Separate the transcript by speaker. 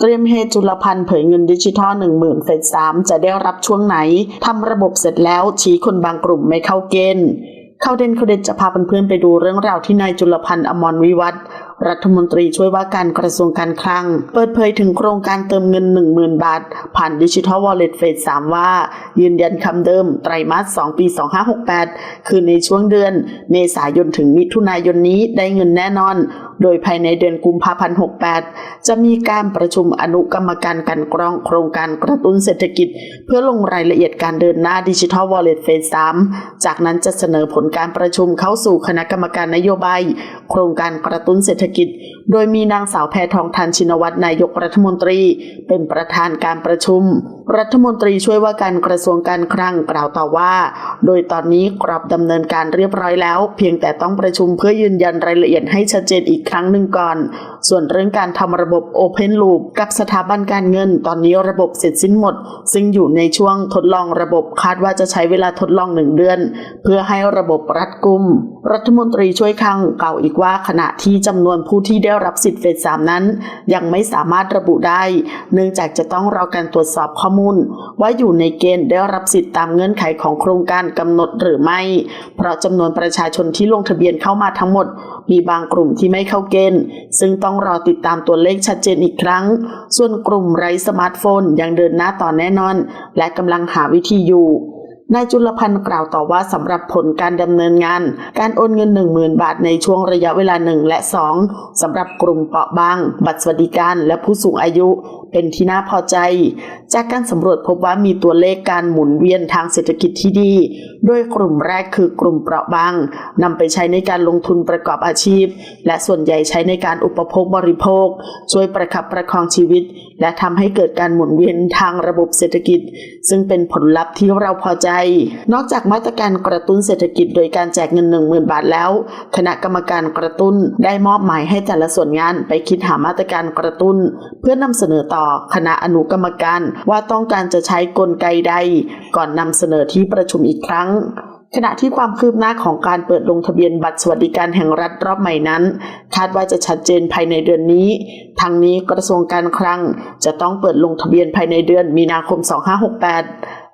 Speaker 1: เตรียมเฮจุลพันธ์เผยเงินดิจิทัล1 0,000เฟสสามจะได้รับช่วงไหนทำระบบเสร็จแล้วชี้คนบางกลุ่มไม่เข้าเกณฑ์เข้าเด่นเขาเด่นจะพาเพื่อนๆไปดูเรื่องราวที่นายจุลพันธ์อมรวิวัฒ รัฐมนตรีช่วยว่าการกระทรวงการคลัง เปิดเผยถึงโครงการเติมเงิน 10,000 บาท ผ่านดิจิทัลวอลเล็ตเฟสสามว่า ยืนยันคำเดิม ไตรมาส 2 ปี 2568 คือในช่วงเดือน เมษายนถึงมิถุนายนนี้ได้เงินแน่นอน โดยภายในเดือนกุมภาพันธ์ 68 จะมีการประชุมอนุกรรมการกันกรองโครงการกระตุ้นเศรษฐกิจ เพื่อลงรายละเอียดการเดินหน้าดิจิทัลวอลเล็ตเฟส3จากนั้นจะเสนอผลการประชุมเข้าสู่คณะกรรมการนโยบายโครงการกระตุ้นเศรษฐกิจ โดยมีนางสาวแพทองทานชินวัตรนายกรัฐมนตรี เป็นประธานการประชุม รัฐมนตรีช่วยว่าการกระทรวงการคลังกล่าวต่อว่า โดยตอนนี้กรอบดำเนินการเรียบร้อยแล้ว เพียงแต่ต้องประชุมเพื่อยืนยันรายละเอียดให้ชัดเจนอีกครั้งหนึ่งก่อน ส่วนเรื่องการทำระบบ Open Loop กับสถาบันการเงิน ตอนนี้ระบบเสร็จสิ้นหมด ซึ่งอยู่ในช่วงทดลองระบบคาดว่าจะใช้เวลาทดลองหนึ่งเดือน เพื่อให้ระบบรัดกุม รัฐมนตรีช่วยคลังกล่าวอีกว่าขณะที่จำนวนผู้ที่ได้รับสิทธิ์เฟสสามนั้น ยังไม่สามารถระบุได้ เนื่องจากจะต้องรอการตรวจสอบข้อมูล ว่าอยู่ในเกณฑ์ได้รับสิทธิ์ตามเงื่อนไขของโครงการกำหนดหรือไม่ เพราะจำนวนประชาชนที่ลงทะเบียนเข้ามาทั้งหมด มีบางกลุ่มที่ไม่เข้าเกณฑ์ ซึ่งต้องรอติดตามตัวเลขชัดเจนอีกครั้ง ส่วนกลุ่มไร้สมาร์ทโฟนยังเดินหน้าต่อแน่นอน และกำลังหาวิธีอยู่ นายจุลพันธ์กล่าวต่อว่าสำหรับผลการดำเนินงาน การโอนเงิน 10,000 บาทในช่วงระยะเวลา 1 และ 2สำหรับกลุ่มเปราะบาง บัตรสวัสดิการและผู้สูงอายุเป็นที่น่าพอใจ จากการสำรวจพบว่ามีตัวเลขการหมุนเวียนทางเศรษฐกิจที่ดี โดยกลุ่มแรกคือกลุ่มเปราะบางนำไปใช้ในการลงทุนประกอบอาชีพ และส่วนใหญ่ใช้ในการอุปโภคบริโภค ช่วยประคับประคองชีวิต และทำให้เกิดการหมุนเวียนทางระบบเศรษฐกิจ ซึ่งเป็นผลลัพธ์ที่เราพอใจนอกจากมาตรการกระตุ้นเศรษฐกิจโดยการแจกเงิน 10,000 บาทแล้ว คณะกรรมการกระตุ้นได้มอบหมายให้แต่ละส่วนงานไปคิดหามาตรการกระตุ้น เพื่อนำเสนอต่อคณะอนุกรรมการว่าต้องการจะใช้กลไกใด ก่อนนำเสนอที่ประชุมอีกครั้งขณะที่ความคืบหน้าของการเปิดลงทะเบียนบัตรสวัสดิการแห่งรัฐรอบใหม่นั้น คาดว่าจะชัดเจนภายในเดือนนี้ ทั้งนี้กระทรวงการคลังจะต้องเปิดลงทะเบียนภายในเดือนมีนาคม 2568